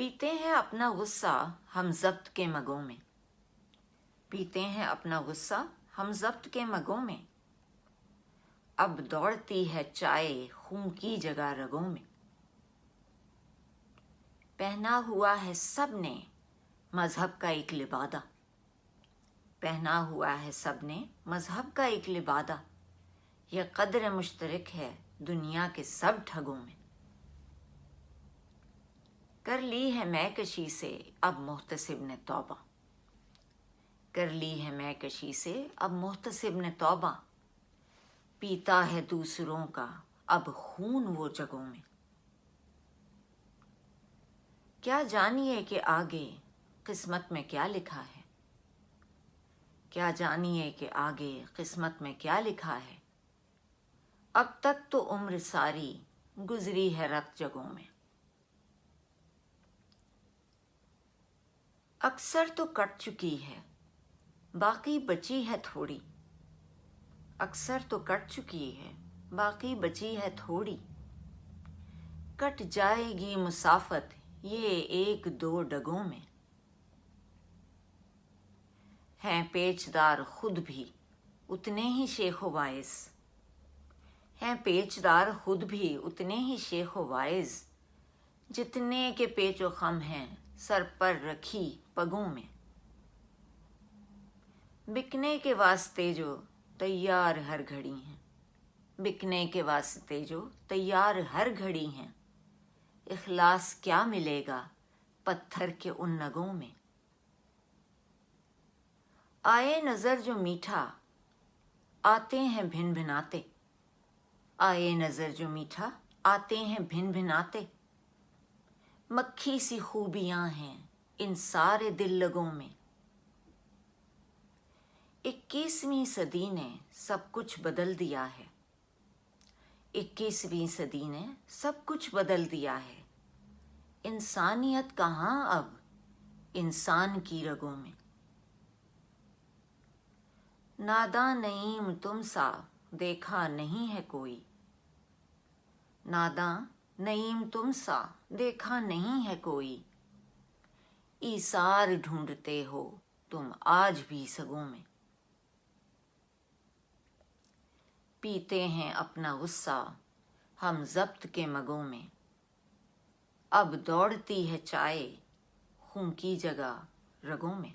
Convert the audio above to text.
पीते हैं अपना गुस्सा हम जब्त के मगों में। पीते हैं अपना गुस्सा हम जब्त के मगों में। अब दौड़ती है चाय खून की जगह रगों में। पहना हुआ है सबने मज़हब का एक लिबादा। पहना हुआ है सबने मज़हब का एक लिबादा। यह कदर मुश्तरक है दुनिया के सब ठगों में। कर ली है मैं कशी से, अब मोहतसिब ने तौबा। कर ली है मैं कशी से, अब मोहतसिब ने तौबा। पीता है दूसरों का, अब खून वो जगहों में। क्या जानिए कि आगे किस्मत में क्या लिखा है? क्या जानिए कि आगे किस्मत में क्या लिखा है? अब तक तो उम्र सारी गुजरी है रक्त जगहों में। अक्सर तो कट चुकी है। बाकी बची है थोड़ी। अक्सर तो कट चुकी है। बाकी बची है थोड़ी। कट जाएगी मुसाफत ये एक दो डगों में। हैं पेचदार खुद भी, उतने ही शेख वाइस हैं पेचदार खुद भी, उतने ही शेख वाइज। जितने के पेचो खम हैं सर पर रखी पगों में। बिकने के वास्ते जो तैयार हर घड़ी हैं। बिकने के वास्ते जो तैयार हर घड़ी हैं। इखलास क्या मिलेगा पत्थर के उन नगों में? आए नज़र जो मीठा, आते हैं भिन भिनाते आए नज़र जो मीठा, आते हैं भिन भिनाते मक्खी सी खूबियाँ हैं इन सारे दिल लगों में। इक्कीसवीं सदी ने सब कुछ बदल दिया है। इक्कीसवीं सदी ने सब कुछ बदल दिया है। इंसानियत कहाँ अब? इंसान की रगों में। नादा नईम तुम सा देखा नहीं है कोई। नादा नईम तुम सा देखा नहीं है कोई। ईसार ढूंढते हो तुम आज भी सगों में। पीते हैं अपना गुस्सा हम जब्त के मगों में। अब दौड़ती है चाय खून की जगह रगों में।